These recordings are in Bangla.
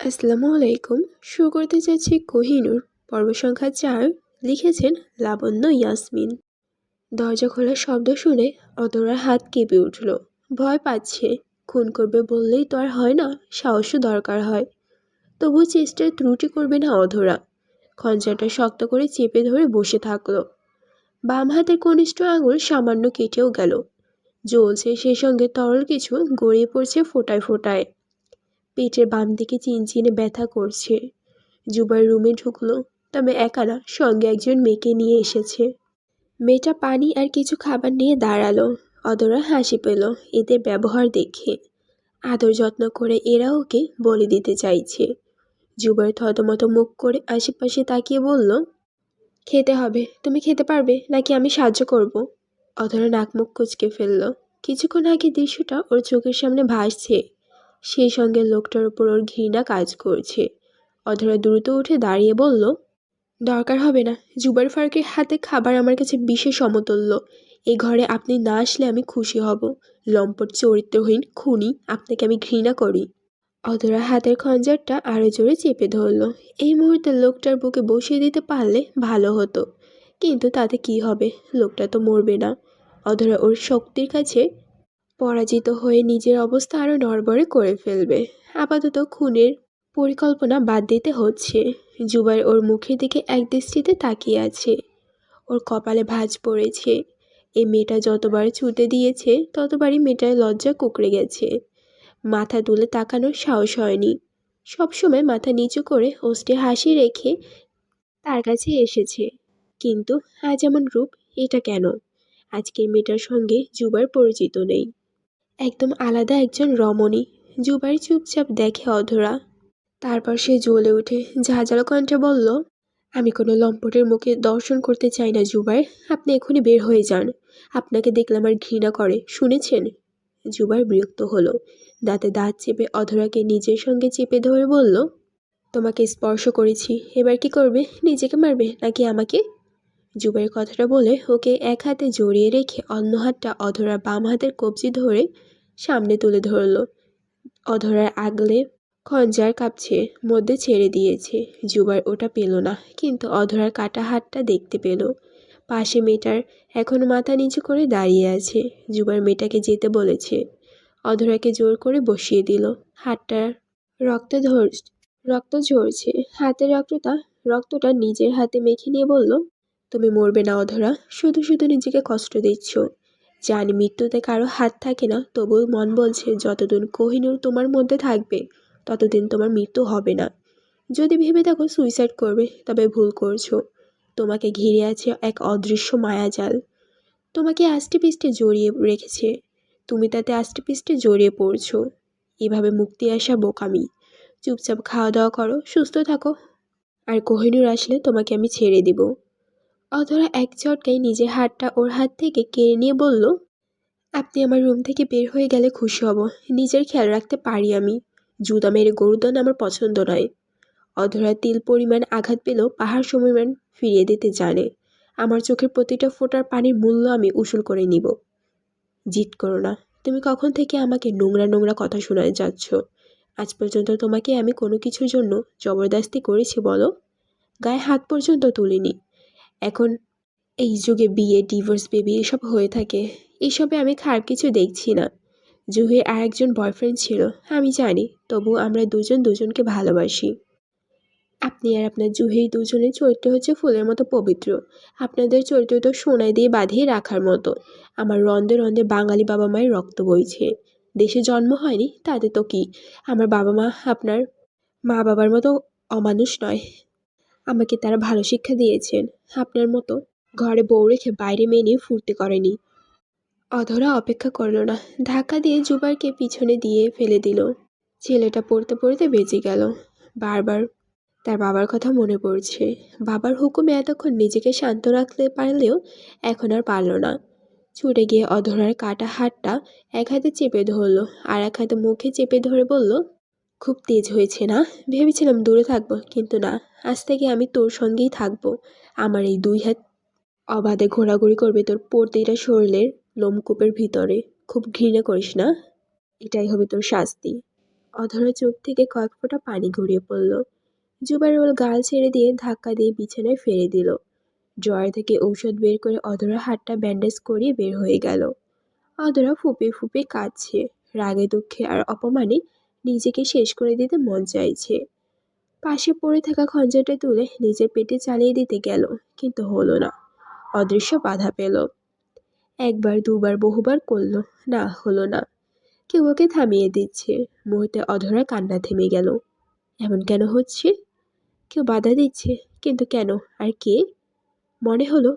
আসসালামু আলাইকুম। শুরু করতে চাচ্ছি কোহিনুর। পর্ব সংখ্যা চার লিখেছেন লাবণ্য ইয়াসমিন। দরজা খোলার শব্দ শুনে অতরার হাত কেঁপে উঠল। ভয় পাচ্ছে। খুন করবে বললেই তো আর হয় না, সাহসও দরকার হয়। তবু চেষ্টার ত্রুটি করবে না অধরা। খঞ্জাটা শক্ত করে চেপে ধরে বসে থাকল। বাম হাতের কনিষ্ঠ আঙুল সামান্য কেটেও গেল। জ্বলছে সেই সঙ্গে তরল কিছু গড়িয়ে পড়ছে ফোটায় ফোটায়। পেটের বাম দিকে চিনচিনে ব্যথা করছে। জুবাই রুমে ঢুকলো, তবে একা না সঙ্গে একজন মেয়েকে নিয়ে এসেছে। মেয়েটা পানি আর কিছু খাবার নিয়ে দাঁড়াল। অদরা হাসি পেল এদের ব্যবহার দেখে। আদর যত্ন করে এরা ওকে বলে দিতে চাইছে। জুবাই থতমত মুখ করে আশেপাশে তাকিয়ে বলল, খেতে হবে। তুমি খেতে পারবে, নাকি আমি সাহায্য করব? অধরা নাক মুখ কুচকে ফেলল। কিছুক্ষণ আগে দৃশ্যটা ওর চোখের সামনে ভাসছে। সেই সঙ্গে লোকটার উপর ওর ঘৃণা কাজ করছে। অধরা দ্রুত উঠে দাঁড়িয়ে বলল, দরকার হবে না। জুবার ফারুকের হাতে খাবার আমার কাছে বিশেষ সমতুল্য। এই ঘরে আপনি না আসলে আমি খুশি হব। লম্পট চরিত্রহীন খুনি, আপনাকে আমি ঘৃণা করি। অধরা হাতের খঞ্জারটা আরও জোরে চেপে ধরল। এই মুহূর্তে লোকটার বুকে বসিয়ে দিতে পারলে ভালো হতো। কিন্তু তাতে কি হবে? লোকটা তো মরবে না। অধরা ওর শক্তির কাছে পরাজিত হয়ে নিজের অবস্থা আরও নড়বড়ে করে ফেলবে। আপাতত খুনের পরিকল্পনা বাদ দিতে হচ্ছে। জুবাই ওর মুখের দিকে এক দৃষ্টিতে তাকিয়ে আছে। ওর কপালে ভাঁজ পড়েছে। এই মেয়েটা যতবার ছুটে দিয়েছে, ততবারই মেয়েটার লজ্জা কুকড়ে গেছে। মাথা তুলে তাকানোর সাহস হয়নি। সবসময় মাথা নিচু করে ওস্টে হাসি রেখে তার কাছে এসেছে। কিন্তু আজ এমন রূপ এটা কেন? আজকের মেয়েটার সঙ্গে জুবার পরিচিত নেই। একদম আলাদা একজন রমণী। জুবাই চুপচাপ দেখে অধরা। তারপর সে জ্বলে উঠে, ঝাঁঝালো কণ্ঠে বলল, আমি কোনো লম্পটের মুখে দর্শন করতে চাই না জুবাই আপনি এখনই বের হয়ে যান। আপনাকে দেখলে আমার ঘৃণা করে। শুনেছেন? জুবাই বিরক্ত হলো। দাঁতে দাঁত চেপে অধরাকে নিজের সঙ্গে চেপে ধরে বলল, তোমাকে স্পর্শ করেছি। এবার কি করবে? নিজেকে মারবে নাকি আমাকে? জুবাইয়ের কথাটা বলে ওকে এক হাতে জড়িয়ে রেখে অন্য হাতটা অধরার বাম হাতের কবজি ধরে সামনে তুলে ধরল। অধরার আগলে খঞ্জার কাঁপছে, মধ্যে ছেড়ে দিয়েছে। জুবার ওটা পেল না, কিন্তু অধরার কাটা হাতটা দেখতে পেল। পাশে মেয়েটার এখন মাথা নিচু করে দাঁড়িয়ে আছে। জুবার মেয়েটাকে যেতে বলেছে। অধরাকে জোর করে বসিয়ে দিল। হাতটা রক্ত ধর, রক্ত ঝরছে। হাতের রক্তটা রক্তটা নিজের হাতে মেখে নিয়ে বলল, তুমি মরবে না অধরা। শুধু শুধু নিজেকে কষ্ট দিচ্ছ। জানি মৃত্যুতে কারও হাত থাকে না তবু মন বলছে, যতদিন কোহিনূর তোমার মধ্যে থাকবে, ততদিন তোমার মৃত্যু হবে না। যদি ভেবে দেখো সুইসাইড করবে, তবে ভুল করছ। তোমাকে ঘিরে আছে এক অদৃশ্য মায়াজাল। তোমাকে আষ্টে পিষ্টে জড়িয়ে রেখেছে। তুমি তাতে আষ্টে পিষ্টে জড়িয়ে পড়ছো। এভাবে মুক্তি আসা বোকামি। চুপচাপ খাওয়া দাওয়া করো, সুস্থ থাকো। আর কোহিনূর আসলে তোমাকে আমি ছেড়ে দিব। অধরা এক চটকায় নিজের হাতটা ওর হাত থেকে কেড়ে নিয়ে বলল, আপনি আমার রুম থেকে বের হয়ে গেলে খুশি হব। নিজের খেয়াল রাখতে পারি আমি। জুদা মেরে গরুদান আমার পছন্দ নয়। অধরা তিল পরিমাণ আঘাত পেলেও পাহাড় সমীমান ফিরিয়ে দিতে জানে। আমার চোখের প্রতিটা ফোটার পানির মূল্য আমি উসুল করে নিব। জিত করো না। তুমি কখন থেকে আমাকে নোংরা নোংরা কথা শোনায় যাচ্ছ? আজ পর্যন্ত তোমাকে আমি কোনো কিছুর জন্য জবরদস্তি করেছি বলো? গায়ে হাত পর্যন্ত তুলিনি। এখন এই যুগে বিয়ে ডিভোর্স বেবি এসব হয়ে থাকে। এসবে আমি খারাপ কিছু দেখছি না। জুহির আর একজন বয়ফ্রেন্ড ছিল, আমি জানি তবু আমরা দুজন দুজনকে ভালোবাসি। আপনি আর আপনার জুহি দুজনের চরিত্র হচ্ছে ফুলের মতো পবিত্র। আপনাদের চরিত্র তো সোনায় দিয়ে বাঁধিয়ে রাখার মতো। আমার রন্ধে রন্ধে বাঙালি বাবা মায়ের রক্ত বইছে। দেশে জন্ম হয়নি, তাতে তো কি? আমার বাবা মা আপনার মা বাবার মতো অমানুষ নয়। আমাকে তারা ভালো শিক্ষা দিয়েছেন। আপনার মতো ঘরে বউ রেখে বাইরে মেয়ে নিয়ে ফুর্তি করেনি। অধরা অপেক্ষা করল না। ধাক্কা দিয়ে জুবারকে পিছনে দিয়ে ফেলে দিল। ছেলেটা পড়তে পড়তে বেঁচে গেল। বারবার তার বাবার কথা মনে পড়ছে। বাবার হুকুমে এতক্ষণ নিজেকে শান্ত রাখতে পারলেও এখন আর পারল না। ছুটে গিয়ে অধরার কাটা হাতটা এক হাতে চেপে ধরলো আর এক হাতে মুখে চেপে ধরে বলল খুব তেজ হয়েছে না? ভেবেছিলাম দূরে থাকব, কিন্তু না। আজ থেকে আমি তোর সঙ্গেই থাকব। আমার এই দুই হাত অবাধে ঘোরাঘুরি করবে তোর প্রতিটা শরীরের লোমকূপের ভিতরে। খুব ঘৃণা করিস না? এটাই হবে তোর শাস্তি। অধরা চোখ থেকে কয়েক ফোঁটা পানি গড়িয়ে পড়ল। জুবাইরুল গাল ছেড়ে দিয়ে ধাক্কা দিয়ে বিছানায় ফেলে দিল। ড্রয়ার থেকে ঔষধ বের করে অধরা হাতটা ব্যান্ডেজ করিয়ে বের হয়ে গেল। অধরা ফুপে ফুপে কাঁদছে। রাগে দুঃখে আর অপমানে নিজেকে শেষ করে দিতে মন চাইছে। পাশে পড়ে থাকা খঞ্জাটা তুলে নিজের পেটে চালিয়ে দিতে গেল, কিন্তু হলো না। অদৃশ্য বাধা পেল। একবার, দুবার, বহুবার করল, না, হলো না। কেউ ওকে থামিয়ে দিচ্ছে। মুহূর্তে অধরা কান্না থেমে গেল। এমন কেন হচ্ছে? কেউ বাধা দিচ্ছে, কিন্তু কেন? আর কে? মনে হলো,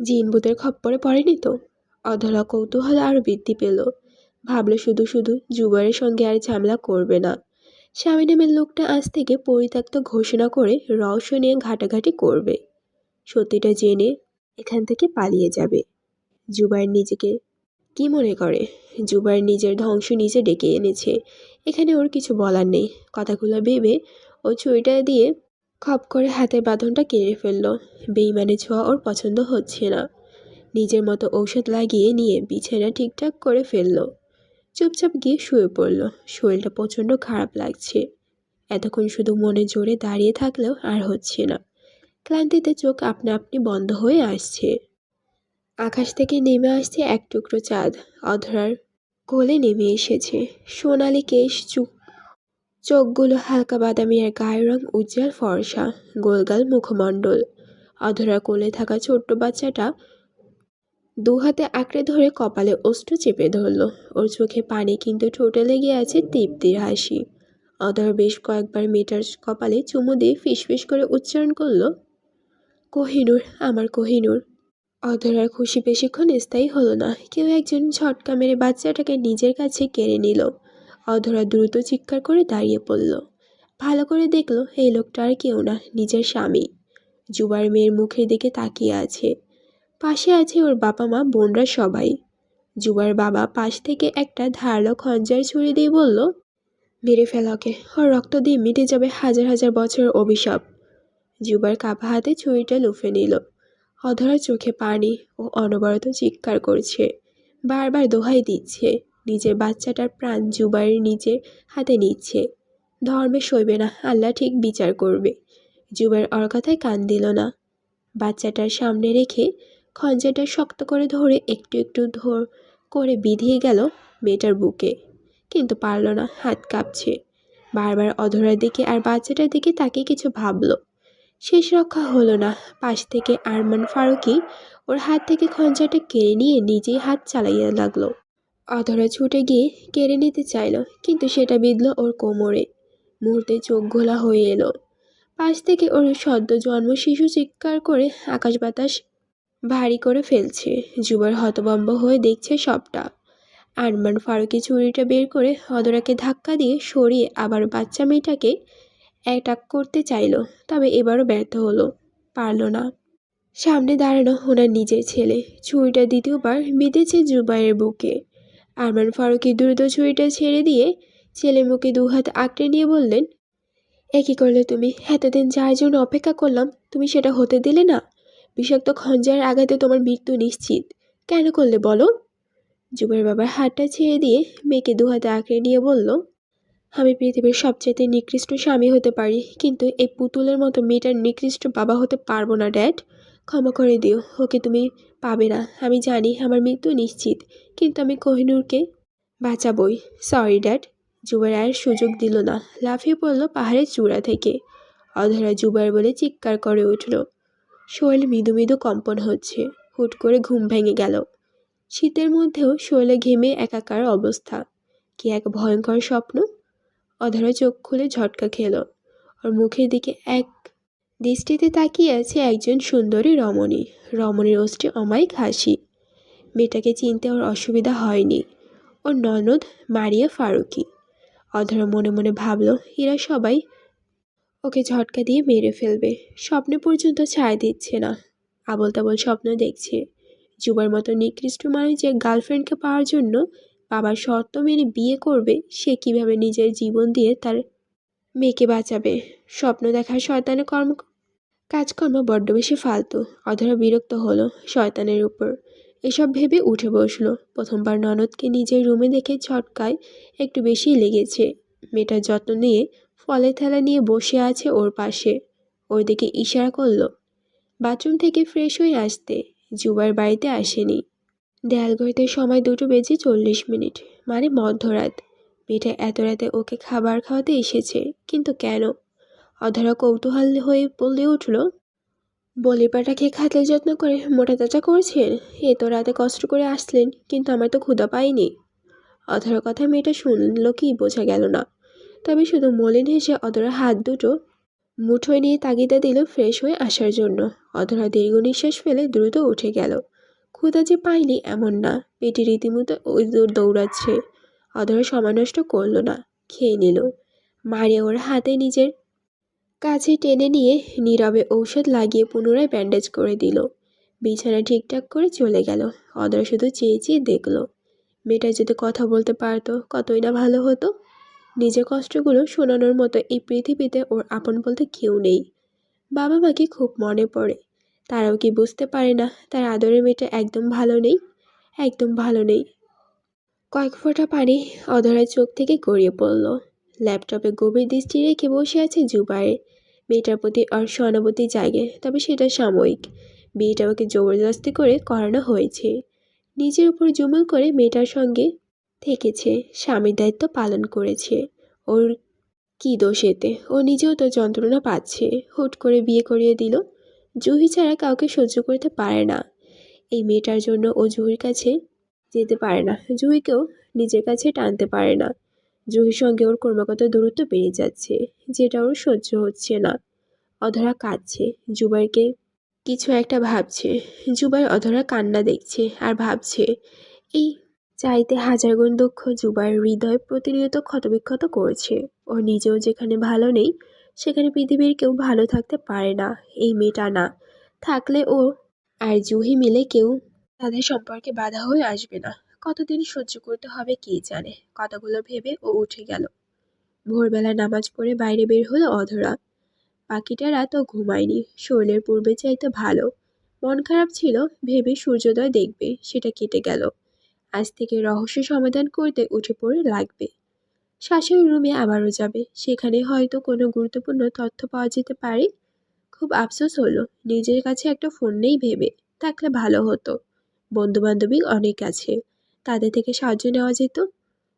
জিন ভূতের খপ্পরে পড়েনি তো? অধরা কৌতূহল আরও বৃদ্ধি পেল। ভাবলো শুধু শুধু জুবারের সঙ্গে আর ঝামেলা করবে না। স্বামী নামের লোকটা আজ থেকে পরিত্যক্ত ঘোষণা করে রহস্য নিয়ে ঘাটাঘাটি করবে। সত্যিটা জেনে এখান থেকে পালিয়ে যাবে। জুবাইর নিজেকে কি মনে করে? জুবাইর নিজের ধ্বংস নিজে ডেকে এনেছে। এখানে ওর কিছু বলার নেই। কথাগুলো ভেবে ও ছুরিটা দিয়ে খপ করে হাতের বাঁধনটা কেড়ে ফেলল। বেইমানে ছোঁয়া ওর পছন্দ হচ্ছে না। নিজের মতো ঔষধ লাগিয়ে নিয়ে বিছানা ঠিকঠাক করে ফেলল। চুপচাপ গিয়ে শুয়ে পড়ল। শরীরটা প্রচণ্ড খারাপ লাগছে। এতক্ষণ শুধু মনে জোরে দাঁড়িয়ে থাকলেও আর হচ্ছে না। ক্লান্তিতে চোখ আপনা আপনি বন্ধ হয়ে আসছে। আকাশ থেকে নেমে আসছে এক টুকরো চাঁদ। অধরার কোলে নেমে এসেছে। সোনালি কেশ চুক চোখগুলো হালকা বাদামি আর গায়ের রং উজ্জ্বল ফর্সা, গোলগাল মুখমণ্ডল। অধরা কোলে থাকা ছোট্ট বাচ্চাটা দু হাতে আঁকড়ে ধরে কপালে অস্ত্র চেপে ধরল। ওর চোখে পানি কিন্তু ঠোঁটে লেগে আছে তৃপ্তির হাসি। অধর বেশ কয়েকবার মেয়েটার কপালে চুমু দিয়ে ফিসফিস করে উচ্চারণ করল, কোহিনুর, আমার কোহিনুর। অধরার খুশি বেশিক্ষণ স্থায়ী হলো না। কেউ একজন ঝটকা মেরে বাচ্চাটাকে নিজের কাছে কেড়ে নিল। অধরা দ্রুত চিৎকার করে দাঁড়িয়ে পড়ল। ভালো করে দেখল, এই লোকটা আর কেউ না, নিজের স্বামী। জুবার মেয়ের মুখের দিকে তাকিয়ে আছে। পাশে আছে ওর বাবা মা, বোনরা সবাই। জুবার বাবা পাশ থেকে একটা ধারালো খঞ্জার ছুরি দিয়ে বলল, মেরে ফেলা ওকে। ওর রক্ত দিয়ে মিটে যাবে হাজার হাজার বছরের অভিশাপ। জুবার কাপা হাতে ছুরিটা লুফে নিল। অধরা চোখে পানি ও অনবরত চিৎকার করছে। বারবার দোহাই দিচ্ছে। নিজের বাচ্চাটার প্রাণ জুবার নিজের হাতে নিচ্ছে। ধর্মে সইবে না, আল্লাহ ঠিক বিচার করবে। জুবার ওর কথায় কান দিল না। বাচ্চাটার সামনে রেখে খঞ্জাটা শক্ত করে ধরে একটু একটু ধর করে বিধিয়ে গেল মেয়েটার বুকে। কিন্তু পারল না, হাত কাঁপছে। বারবার অধরার দিকে আর বাচ্চাটার দিকে তাকে কিছু ভাবলো। শেষ রক্ষা হলো না। পাশ থেকে আরমান ফারুকি ওর হাত থেকে খঞ্জাটা কেড়ে নিয়ে নিজেই হাত চালাইয়া লাগল। অধরা ছুটে গিয়ে কেড়ে নিতে চাইল, কিন্তু সেটা বিঁধল ওর কোমরে। মুহূর্তে চোখ ঘোলা হয়ে এলো। পাশ থেকে ওর সদ্য জন্ম শিশু চিৎকার করে আকাশ বাতাস ভারী করে ফেলছে। জুবার হতবম্ব হয়ে দেখছে সবটা। আরমান ফারুকি ছুরিটা বের করে অদরাকে ধাক্কা দিয়ে সরিয়ে আবার বাচ্চা মেয়েটাকে অ্যাটাক করতে চাইল, তবে এবারও ব্যর্থ হলো, পারল না। সামনে দাঁড়ানো ওনার নিজের ছেলে। ছুরিটা দ্বিতীয়বার বিঁধেছে জুবাইয়ের বুকে। আরমান ফারুকি দ্রুত ছুরিটা ছেড়ে দিয়ে ছেলে মুখে দু হাত আঁকড়ে নিয়ে বললেন, এ কী করলে তুমি? এতদিন যার জন্য অপেক্ষা করলাম, তুমি সেটা হতে দিলে না? বিষাক্ত খঞ্জার আঘাতে তোমার মৃত্যু নিশ্চিত। কেন করলে বলো? যুবের বাবার হাতটা ছেড়ে দিয়ে মেয়েকে দু হাতে আঁকড়ে নিয়ে বলল, আমি পৃথিবীর সবচেয়ে নিকৃষ্ট স্বামী হতে পারি, কিন্তু এই পুতুলের মতো মেয়েটার নিকৃষ্ট বাবা হতে পারব না, ড্যাড। ক্ষমা করে দিও, ওকে তুমি পাবে না। আমি জানি আমার মৃত্যু নিশ্চিত, কিন্তু আমি কোহিনুরকে বাঁচাবই। Sorry, dad. জুবার আর সুযোগ দিল না। লাফিয়ে পড়ল পাহাড়ের চূড়া থেকে। অধরা জুবার বলে চিৎকার করে উঠল শরীর মৃদু মৃদু কম্পন হচ্ছে। হুট করে ঘুম ভেঙে গেল। শীতের মধ্যেও শরীরে ঘেমে একাকার অবস্থা। কি এক ভয়ঙ্কর স্বপ্ন? অধরা চোখ খুলে ঝটকা খেল। ওর মুখের দিকে এক দৃষ্টিতে তাকিয়ে আছে একজন সুন্দরী রমণী। রমণীর অষ্টি অমায়িক হাসি। মেয়েটাকে চিনতে ওর অসুবিধা হয়নি। ওর ননদ মারিয়া ফারুকি। অধরা মনে মনে ভাবল, এরা সবাই ওকে ঝটকা দিয়ে মেরে ফেলবে। স্বপ্নে পর্যন্ত ছায় দিচ্ছে না। আবল তাবল স্বপ্ন দেখছে। যুবার মতো নিকৃষ্ট মানুষ যে গার্লফ্রেন্ডকে পাওয়ার জন্য বাবার শর্ত মেনে বিয়ে করবে, সে কীভাবে নিজের জীবন দিয়ে তার মেয়েকে বাঁচাবে? স্বপ্ন দেখার শয়তানের কর্ম কাজকর্ম বড্ড বেশি ফালতু। অধরা বিরক্ত হলো শয়তানের উপর। এসব ভেবে উঠে বসল। প্রথমবার ননদকে নিজের রুমে দেখে ছটকায় একটু বেশি লেগেছে। মেয়েটার যত্ন নিয়ে ফলের থালা নিয়ে বসে আছে ওর পাশে। ওর দিকে ইশারা করল, বাথরুম থেকে ফ্রেশ হয়ে আসতে। জুবার বাড়িতে আসেনি। দেয়াল ঘড়িতে সময় দুটো বেজে চল্লিশ মিনিট মানে মধ্যরাত। মেয়েটা এত রাতে ওকে খাবার খাওয়াতে এসেছে, কিন্তু কেন? অধরা কৌতূহল হয়ে বলে উঠল বলিপাটা খেয়ে খাতে যত্ন করে মোটা তাজা করছেন? এ তো রাতে কষ্ট করে আসলেন, কিন্তু আমার তো ক্ষুধা পাইনি। অধরার কথা মেয়েটা শুনলো কি বোঝা গেল না। তবে শুধু মলিন হেসে অধরা হাত দুটো মুঠোয় নিয়ে তাগিদা দিল ফ্রেশ হয়ে আসার জন্য। অধরা দীর্ঘ নিঃশ্বাস ফেলে দ্রুত উঠে গেল। ক্ষুদা যে পায়নি এমন না, পেটে রীতিমতো ওই দৌড় দৌড়াচ্ছে। অধরা সময় নষ্ট করল না, খেয়ে নিল। মারে ওর হাতে নিজের কাছে টেনে নিয়ে নীরবে ঔষধ লাগিয়ে পুনরায় ব্যান্ডেজ করে দিল। বিছানা ঠিকঠাক করে চলে গেল। অদরা শুধু চেয়ে চেয়ে দেখল। মেয়েটা যদি কথা বলতে পারতো, কতই না ভালো হতো। নিজের কষ্টগুলো শোনানোর মতো এই পৃথিবীতে ওর আপন বলতে কেউ নেই। বাবা মাকে খুব মনে পড়ে। তারাও কি বুঝতে পারে না তার আদরের মেয়েটা একদম ভালো নেই? একদম ভালো নেই। কয়েক ফোঁটা পানি অধরার চোখ থেকে গড়িয়ে পড়ল। ল্যাপটপে গভীর দৃষ্টি রেখে বসে আছে জুবাইর। মেয়েটার প্রতি আর সহানুভূতি জাগে, তবে সেটা সাময়িক। বিয়েটা ওকে জবরদস্তি করে করানো হয়েছে। নিজের উপর জুমুল করে মেয়েটার সঙ্গে থেকেছে, স্বামীর দায়িত্ব পালন করেছে। ওর কী দোষ এতে? ও নিজেও তো যন্ত্রণা পাচ্ছে। হুট করে বিয়ে করিয়ে দিল। জুহি ছাড়া কাউকে সহ্য করতে পারে না। এই মেয়েটার জন্য ও জুহির কাছে যেতে পারে না। জুহিকেও নিজের কাছে টানতে পারে না। জুহির সঙ্গে ওর ক্রমাগত দূরত্ব বেড়ে যাচ্ছে, যেটা ওর সহ্য হচ্ছে না। অধরা কাঁদছে। জুবাইরকে কিছু একটা ভাবছে। জুবাই অধরা কান্না দেখছে আর ভাবছে, এই চাইতে হাজার গুণ দুঃখ জুবাইর হৃদয় প্রতিনিয়ত ক্ষতবিক্ষত করছে। ও নিজেও যেখানে ভালো নেই, সেখানে পৃথিবীর কেউ ভালো থাকতে পারে না, এই মেয়েটা না। থাকলে ও আর জুহি মিলে কেউ তাদের সম্পর্কে বাধা হয়ে আসবে না। কতদিন সহ্য করতে হবে কে জানে? কথাগুলো ভেবে ও উঠে গেল। ভোরবেলা নামাজ পড়ে বাইরে বের হলো অধরা। পাখিটা রাতও ঘুমায়নি। শরীরের পূর্বে চাইতে ভালো। মন খারাপ ছিল, ভেবে সূর্যোদয় দেখবে, সেটা কেটে গেল। আজ থেকে রহস্য সমাধান করতে উঠে পড়ে লাগবে। শাশুড়ি রুমে আবারও যাবে। সেখানে হয়তো কোনো গুরুত্বপূর্ণ তথ্য পাওয়া যেতে পারে। খুব আফসোস হলো। নিজের কাছে একটা ফোন নেই ভেবে। থাকলে ভালো হতো। বন্ধুবান্ধবী অনেক আছে। তাদের থেকে সাহায্য নেওয়া যেত।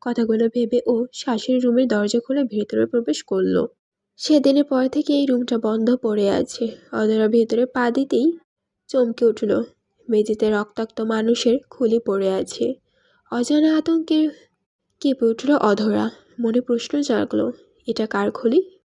কথাগুলো ভেবে ও শাশুড়ির রুমের দরজা খুলে ভেতরে প্রবেশ করল। সেদিনের পর থেকে এই রুমটা বন্ধ পড়ে আছে। অধরা ভেতরে পা দিতেই চমকে উঠল। মেঝেতে রক্তাক্ত মানুষের খুলি পড়ে আছে। অজানা আতঙ্কের কেঁপে উঠল অধরা। মনে প্রশ্ন জাগলো, এটা কার খুলি?